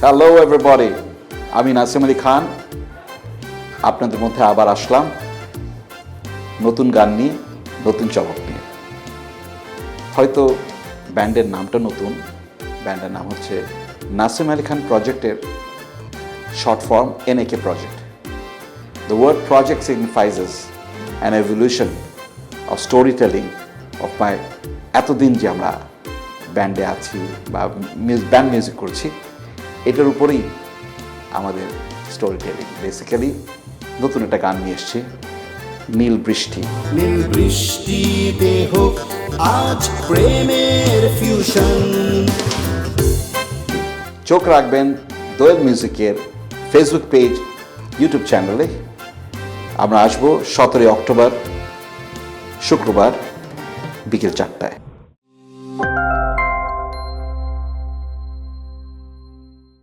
Hello everybody আমি নাসিম আলী খান। আপনাদের মধ্যে আবার আসলাম। নতুন গান নিয়ে, নতুন চমক নিয়ে। হয়তো ব্যান্ডের নামটা নতুন। ব্যান্ডের নাম হচ্ছে নাসিম আলী খান প্রজেক্টের short form short form NAK project. The word project signifies an evolution of storytelling of my, এতদিন যে আমরা ব্যান্ডে আছি বা ব্যান্ড মিউজিক করছি এটার উপরেই আমাদের স্টোরি টেলিং বেসিক্যালি নতুন একটা গান নিয়ে এসছি নীল বৃষ্টি। নীল বৃষ্টিতে হোক আজ প্রেমের ফিউশন চোখ রাখবেন দোয়েল মিউজিকের ফেসবুক পেজ ইউটিউব চ্যানেলে আমরা আসব সতেরোই অক্টোবর শুক্রবার বিকেল চারটায়।